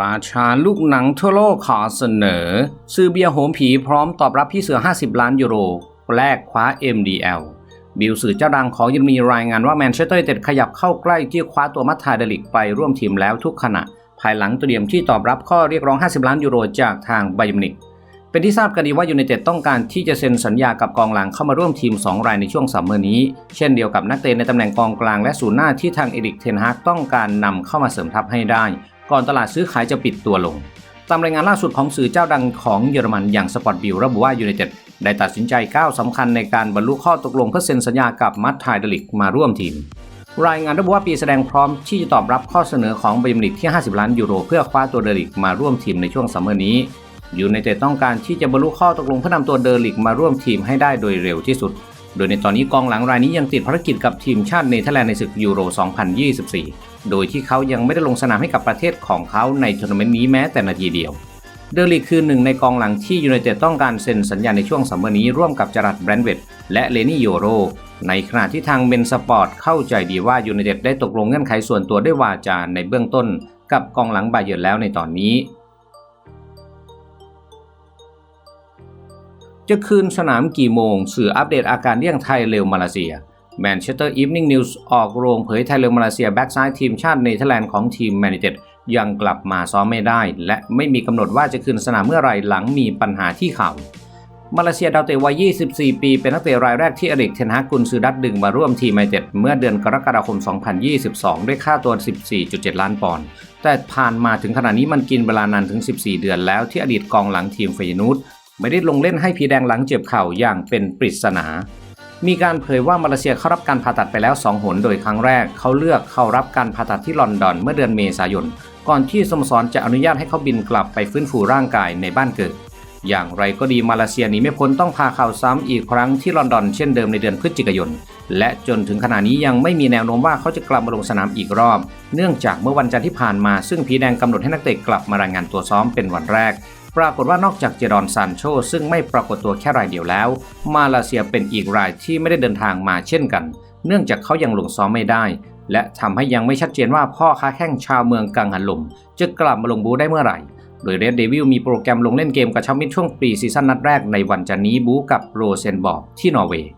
ราชาลูกหนังทั่วโลกขอเสนอ ซื้อเบียร์โหมผีพร้อมตอบรับพี่เสือ 50 ล้านยูโรแลกคว้า MDL บิลสื่อเจ้าดังของยอรมนีรายงานว่าแมนเชสเตอร์ยูไนเต็ดขยับเข้าใกล้ที่คว้าตัวมัตทาเดลิกไปร่วมทีมแล้วทุกขณะ ภายหลังเตรียมที่ตอบรับข้อเรียกร้อง 50 ล้านยูโรจากทางไบยมินิกเป็นที่ทราบกันดีว่ายูไนเต็ดต้องการที่จะเซ็นสัญญากับกองหลังเข้ามาร่วมทีม 2 รายในช่วงซัมเมอร์นี้ เช่นเดียวกับนักเตะในตำแหน่งกองกลางและศูนย์หน้าที่ทางเอริกเทนฮากต้องการนำเข้ามาเสริมทัพให้ได้ ก่อนตลาดซื้อขายจะปิดตัวลง ตามรายงานล่าสุดของสื่อเจ้าดังของเยอรมันอย่างสปอร์ตบิลระบุว่ายูไนเต็ดได้ตัดสินใจก้าวสำคัญในการบรรลุข้อตกลงเพื่อเซ็นสัญญากับมัตไทเดลิกมาร่วมทีม รายงานระบุว่าปีแสดงพร้อมที่จะตอบรับข้อเสนอของบยอร์มิวนิกที่ 50 ล้านยูโรเพื่อคว้าตัวเดลิกมาร่วมทีมในช่วงซัมเมอร์นี้ยูไนเต็ดต้องการที่จะบรรลุข้อตกลงเพื่อนำตัวเดลิกมาร่วมทีมให้ได้โดยเร็วที่สุด โดยในตอนนี้กองหลังรายนี้ยังติดภารกิจกับทีมชาติเนเธอร์แลนด์ในศึกยูโร 2024 โดยที่เขายังไม่ได้ลงสนามให้กับประเทศของเขาในทัวร์นาเมนต์นี้แม้แต่นาทีเดียว เดลิกคือหนึ่งในกองหลังที่ยูไนเต็ดต้องการเซ็นสัญญาในช่วงซัมมนี้ร่วมกับจารัดแบรนด์เวดและเลนี่โยโร ในขณะที่ทางเบนสปอร์ตเข้าใจดีว่ายูไนเต็ดได้ตกลงเงื่อนไขส่วนตัวด้วยวาจาในเบื้องต้น กับกองหลังบาเยิร์นแล้วในตอนนี้ จะคืนสนามกี่โมง สื่ออัปเดตอาการเลี่ยงไทยเร็วมาเลเซียแมนเชสเตอร์อีฟนิ่งนิวส์ออกโรงเผยไทยเร็วมาเลเซียแบ็กซ้ายทีมชาติเนเธอร์แลนด์ของทีมแมนเต็ดยังกลับมาซ้อมไม่ได้ และไม่มีกำหนดว่าจะคืนสนามเมื่อไรหลังมีปัญหาที่เข่ามาเลเซียดาวเตะวัย 24 ปี เป็นนักเตะรายแรกที่อเด็กเทนฮากุนซือดัตดึงมาร่วมทีมไมเต็ดเมื่อเดือนกรกฎาคม 2022 ด้วยค่าตัว 14.7 ล้านปอนด์ แต่ผ่านมาถึงขณะนี้มันกินเวลานานถึง 14 เดือนแล้วที่อดีตกองหลังทีมเฟยนูต ไม่ได้ลงเล่นให้พีแดงหลังเจ็บเข่าอย่างเป็นปริศนา มีการเผยว่ามาเลเซียเข้ารับการผ่าตัดไปแล้ว 2 หน โดยครั้งแรกเขาเลือกเข้ารับการผ่าตัดที่ลอนดอนเมื่อเดือนเมษายน ก่อนที่สโมสรจะอนุญาตให้เขาบินกลับไปฟื้นฟูร่างกายในบ้านเกิด อย่างไรก็ดีมาเลเซียนี้ไม่พ้นต้องพาเข่าซ้ำอีกครั้งที่ลอนดอนเช่นเดิมในเดือนพฤศจิกายน และจนถึงขณะนี้ยังไม่มีแนวโน้มว่าเขาจะกลับมาลงสนามอีกรอบ เนื่องจากเมื่อวันจันทร์ที่ผ่านมาซึ่งผีแดงกำหนดให้นักเตะกลับมารายงานตัวซ้อมเป็นวันแรก ปรากฏว่านอกจากเจรอนซานโชซึ่งไม่ปรากฏตัวแค่รายเดียวแล้ว มาเลเซียเป็นอีกรายที่ไม่ได้เดินทางมาเช่นกัน เนื่องจากเขายังลงซ้อมไม่ได้ และทำให้ยังไม่ชัดเจนว่าพ่อค้าแข้งชาวเมืองกังหันลมจะกลับมาลงบูได้เมื่อไหร่ โดยเรดเดวิลมีโปรแกรมลงเล่นเกมกับชัมมิดช่วงปีซีซั่นนัดแรกในวันจันนี้บูกับโรเซนบอร์กที่นอร์เวย์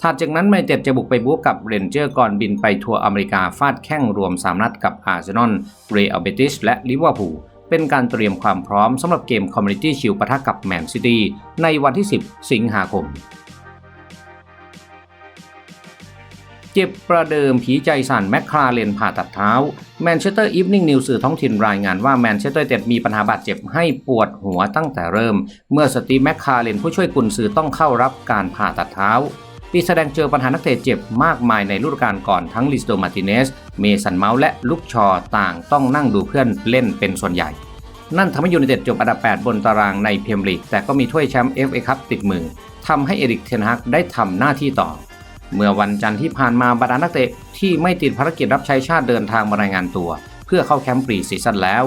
ถัดจากนั้นแมนเต็ดจะบุกไปบูกับเรนเจอร์ก่อนบินไปทัวร์อเมริกาฟาดแข้งรวม 3 นัดกับอาร์เซนอล เรอัลเบติส และลิเวอร์พูล เป็นการเตรียมความพร้อมสำหรับเกมคอมมูนิตี้ชิลปะทะกับแมนซิตี้ในวันที่ 10 สิงหาคม เจ็บประเดิมผีใจสั่นแมคคลาเรนผ่าตัดเท้าแมนเชสเตอร์อีฟนิ่งนิวสื่อท้องถิ่นรายงานว่าแมนเชสเตอร์เต็ดมีปัญหาบาดเจ็บให้ปวดหัวตั้งแต่เริ่ม เมื่อสตีแมคคลาเรนผู้ช่วยกุนซือต้องเข้ารับการผ่าตัดเท้า ปีแสดงเจอปัญหานักเตะเจ็บมากมายในฤดูกาลก่อนทั้งลิสโตมาติเนส เมสันเมาส์และลุกชอต่างต้องนั่งดูเพื่อนเล่นเป็นส่วนใหญ่ นั่นทำให้ยูไนเต็ดจบอันดับ 8 บนตารางในเมียร์ลีก แต่ก็มีถ้วยแชมป์ FA คัพติดมือทำให้เอริกเทนฮักได้ทำหน้าที่ต่อ เมื่อวันจันทร์ที่ผ่านมาบรรดานักเตะที่ไม่ติดภารกิจรับใช้ชาติเดินทางมารายงานตัว เพื่อเข้าแคมป์ปรีซีซั่นแล้ว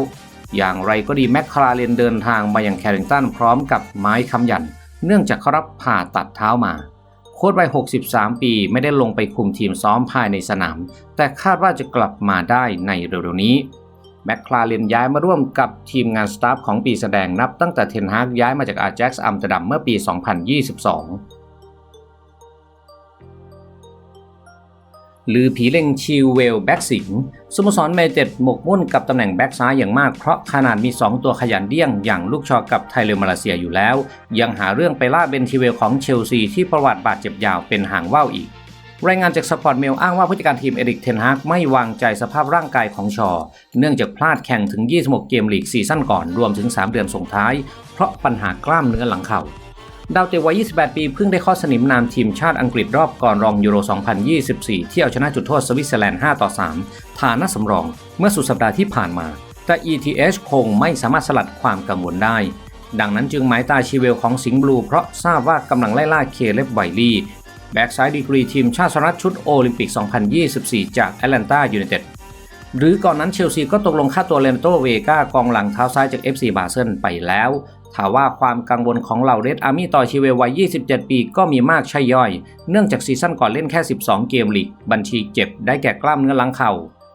อย่างไรก็ดีแมคคลาเรนเดินทางมาอย่างแคริงตันพร้อมกับไม้คำยัน เนื่องจากเขารับผ่าตัดเท้ามา ค้ชวัย 63 ปีไม่ได้ลงไปคุมทีมซ้อมภายในสนาม แต่คาดว่าจะกลับมาได้ในเร็วๆนี้แมคคลาเรนย้ายมาร่วมกับทีมงานสตาฟของปีแสดงนับตั้งแต่เทนฮากย้ายมาจากอาแจ็กซ์อัมสเตอร์ดัมเมื่อปี 2022 หรือผีเล่งชิลเวลแบ็กสิงสโมสรเมเต็ดหมกมุ่นกับตำแหน่งแบ็กซ้ายอย่างมากเพราะขนาดมี 2 ตัวขยันเดี้ยงอย่างลูกชอกับไทเลมาเลเซียอยู่แล้ว ยังหาเรื่องไปล่าเบนชิเวลของเชลซีที่ประวัติบาดเจ็บยาวเป็นหางว่าวอีก รายงานจากสปอร์ตเมลอ้างว่าผู้จัดการทีมเอริกเทนฮากไม่วางใจสภาพร่างกายของชอ เนื่องจากพลาดแข่งถึง 26 เกมลีกซีซั่นก่อนรวมถึง 3 เดือนส่งท้าย เพราะปัญหากล้ามเนื้อหลังเข่า ดาวเตะวัย 28 ปีเพิ่งได้ข้อสนิมนามทีมชาติอังกฤษรอบก่อนรองยูโร 2024 ที่เอาชนะจุดโทษสวิตเซอร์แลนด์ 5 ต่อ 3 ฐานะสำรอง เมื่อสุดสัปดาห์ที่ผ่านมา แต่ ETH คงไม่สามารถสลัดความกังวลได้ ดังนั้นจึงหมายตาชีเวลของสิงห์บลูเพราะทราบว่ากำลังไล่ล่าเคเลบไวลี่แบ็กซ้ายดีกรีทีมชาติสหรัฐชุดโอลิมปิก 2024 จากแอตแลนตายูไนเต็ดหรือก่อนนั้นเชลซีก็ตกลงค่าตัวเลนโตเวกากองหลังเท้าซ้ายจาก FC บาเซนไปแล้ว ถาว่าความกังวลของเหล่าเรดอาร์มี่ต่อชีเววัย 27 ปีก็มีมากใช่ย่อย เนื่องจากซีซั่นก่อนเล่นแค่ 12 เกมลีก บัญชีเจ็บได้แก่กล้ามเนื้อหลังเข่า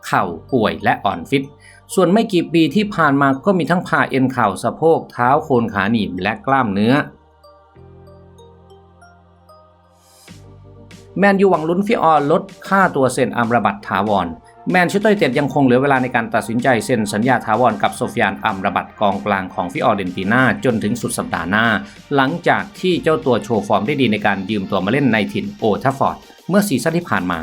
เข่าป่วยและอ่อนฟิต ส่วนไม่กี่ปีที่ผ่านมาก็มีทั้งผ่าเอ็นเข่าสะโพก เท้าโคนขาหนีบและกล้ามเนื้อแมนยูหวังลุ้นฟิออลดค่าตัวเซ็นอัมรบัตถาวร แมนเชสเตอร์ยูไนเต็ดยังคงเหลือเวลาในการตัดสินใจเซ็นสัญญาถาวรกับโซฟิยานอัมรบัตกองกลางของฟิออเรนติน่าจนถึงสุดสัปดาห์หน้า หลังจากที่เจ้าตัวโชว์ฟอร์มได้ดีในการยืมตัวมาเล่นในถิ่นโอทัฟฟอร์ดเมื่อซีซั่นที่ผ่านมา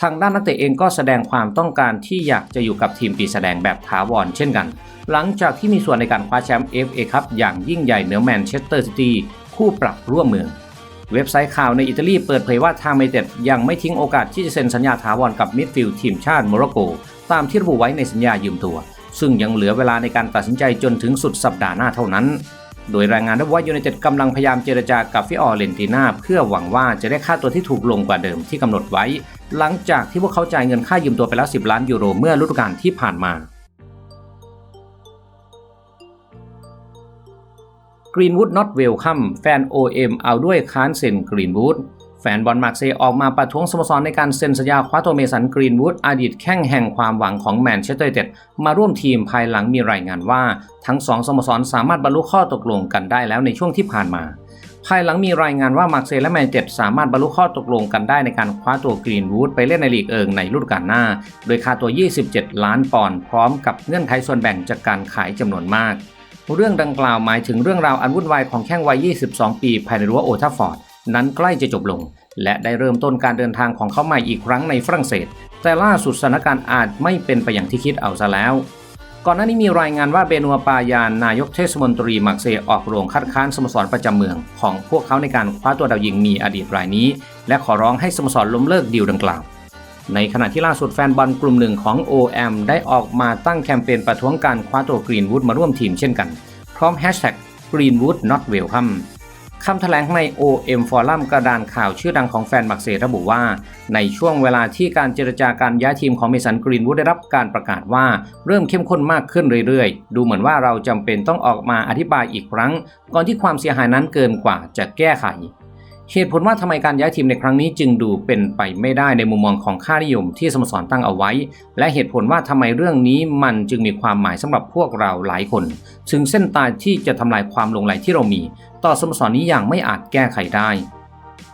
ทางด้านนักเตะเองก็แสดงความต้องการที่อยากจะอยู่กับทีมปีแสดงแบบถาวรเช่นกัน หลังจากที่มีส่วนในการคว้าแชมป์ FA คัพอย่างยิ่งใหญ่เหนือแมนเชสเตอร์ซิตี้คู่ปรับร่วมเมือง เว็บไซต์ข่าวในอิตาลีเปิดเผยว่าทางเมเต็ดยังไม่ทิ้งโอกาสที่จะเซ็นสัญญาถาวรกับมิดฟิลด์ทีมชาติโมร็อกโก ตามที่ระบุไว้ในสัญญายืมตัว ซึ่งยังเหลือเวลาในการตัดสินใจจนถึงสุดสัปดาห์หน้าเท่านั้น โดยรายงานระบุว่ายูไนเต็ดกำลังพยายามเจรจากับฟิออเรนติน่าเพื่อหวังว่าจะได้ค่าตัวที่ถูกลงกว่าเดิมที่กำหนดไว้ หลังจากที่พวกเขาจ่ายเงินค่ายืมตัวไปแล้ว 10 ล้านยูโรเมื่อฤดูกาลที่ผ่านมา กรีนวูด not welcome แฟน OM เอาด้วยค้านเซ็นกรีนวูดแฟนบอลมาร์เซย์ออกมาประท้วงสโมสรในการเซ็นสัญญาคว้าตัวเมสันกรีนวูดอดีตแข้งแห่งความหวังของแมนเชสเตอร์ยูไนเต็ดมาร่วมทีมภายหลังมีรายงานว่า ทั้งสองสโมสรสามารถบรรลุข้อตกลงกันได้แล้วในช่วงที่ผ่านมาภายหลังมีรายงานว่ามาร์เซย์และแมนเชสเตอร์สามารถบรรลุข้อตกลงกันได้ในการคว้าตัวกรีนวูดไปเล่นในลีกเอิงในฤดูกาลหน้า โดยค่าตัว 27 ล้านปอนด์พร้อมกับเงื่อนไขส่วนแบ่งจากการขายจำนวนมาก เรื่องดังกล่าวหมายถึงเรื่องราวอันวุ่นวายของแข้งวัย 22 ปีภายในรั้วโอทัฟอร์ดนั้นใกล้จะจบลง และได้เริ่มต้นการเดินทางของเขาใหม่อีกครั้งในฝรั่งเศส แต่ล่าสุดสถานการณ์อาจไม่เป็นไปอย่างที่คิดเอาซะแล้ว ก่อนหน้านี้มีรายงานว่าเบนัวปายานนายกเทศมนตรีมักเซย์ออกโรงคัดค้านสโมสรประจำเมือง ของพวกเขาในการคว้าตัวดาวยิงมีอดีตรายนี้ และขอร้องให้สโมสรล้มเลิกดีลดังกล่าว ในขณะที่ล่าสุดแฟนบอลกลุ่มหนึ่งของ OM ได้ออกมาตั้งแคมเปญประท้วงการคว้าตัวกรีนวูดมาร่วมทีมเช่นกัน พร้อมแฮชแท็ก Greenwood not welcome คำแถลงใน OM Forum กระดานข่าวชื่อดังของแฟนมักเซระบุว่า ในช่วงเวลาที่การเจรจาการย้ายทีมของเมสันกรีนวูดได้รับการประกาศว่าเริ่มเข้มข้นมากขึ้นเรื่อยๆ ดูเหมือนว่าเราจำเป็นต้องออกมาอธิบายอีกครั้ง ก่อนที่ความเสียหายนั้นเกินกว่าจะแก้ไข เหตุผลว่าทำไมการย้ายทีมในครั้งนี้จึงดูเป็นไปไม่ได้ในมุมมองของค่านิยมที่สโมสรตั้งเอาไว้ และเหตุผลว่าทำไมเรื่องนี้มันจึงมีความหมายสำหรับพวกเราหลายคน ถึงเส้นตายที่จะทำลายความลงไหลที่เรามี ต่อสโมสรนี้อย่างไม่อาจแก้ไขได้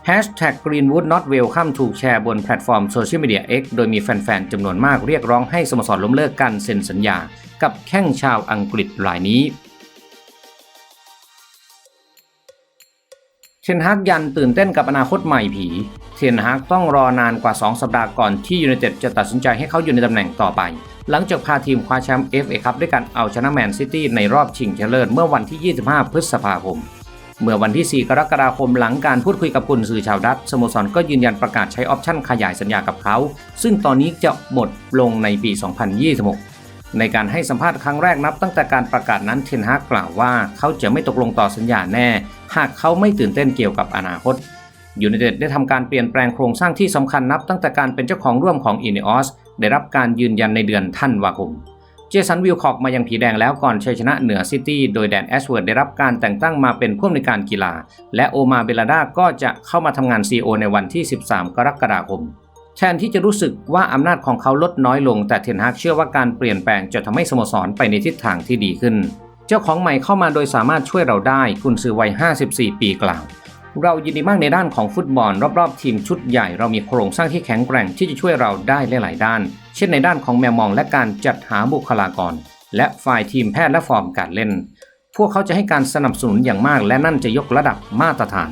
Hashtag Greenwood not welcome ถูกแชร์บนแพลตฟอร์มโซเชียลมีเดีย X โดยมีแฟน ๆ จำนวนมากเรียกร้องให้สโมสรล้มเลิกการเซ็นสัญญา กับแข้งชาวอังกฤษรายนี้ เทนฮากยันตื่นเต้นกับอนาคตใหม่ผีเทนฮากต้องรอนานกว่า 2 สัปดาห์ก่อนที่ยูไนเต็ดจะตัดสินใจให้เขาอยู่ในตำแหน่งต่อไป หลังจากพาทีมคว้าแชมป์ FA คัพด้วยการเอาชนะแมนซิตี้ในรอบชิงชนะเลิศเมื่อวันที่ 25 พฤษภาคม เมื่อวันที่ 4 กรกฎาคมหลังการพูดคุยกับกุนซือชาวดัตช์สโมสรก็ยืนยันประกาศใช้ออปชั่นขยายสัญญากับเขา ซึ่งตอนนี้จะหมดลงในปี 2026 ในการให้สัมภาษณ์ครั้งแรกนับตั้งแต่การประกาศนั้นเทนฮากกล่าวว่าเขาจะไม่ตกลงต่อสัญญาแน่ หากเขาไม่ตื่นเต้นเกี่ยวกับอนาคตยูไนเต็ดได้ทำการเปลี่ยนแปลงโครงสร้างที่สำคัญนับตั้งแต่การเป็นเจ้าของร่วมของอินเนอสได้รับการยืนยันในเดือนธันวาคม เจสันวิลคอกมายังผีแดงแล้วก่อนชัยชนะเหนือซิตี้ โดยแดนแอชเวิร์ดได้รับการแต่งตั้งมาเป็นผู้อำนวยการกีฬา และโอมาเบลาดาก็จะเข้ามาทำงาน CEO ในวันที่ 13 กรกฎาคม แทนที่จะรู้สึกว่าอำนาจของเขาลดน้อยลง แต่เทนฮากเชื่อว่าการเปลี่ยนแปลงจะทำให้สโมสรไปในทิศทางที่ดีขึ้น เจ้าของใหม่เข้ามาโดยสามารถช่วยเราได้กุนซือวัย 54 ปีกล่าว เรายินดีมากในด้านของฟุตบอล รอบๆ ทีมชุดใหญ่ เรามีโครงสร้างที่แข็งแกร่งที่จะช่วยเราได้หลายๆด้าน เช่นในด้านของแมวมองและการจัดหาบุคลากร และฝ่ายทีมแพทย์และฟอร์มการเล่น พวกเขาจะให้การสนับสนุนอย่างมาก และนั่นจะยกระดับมาตรฐาน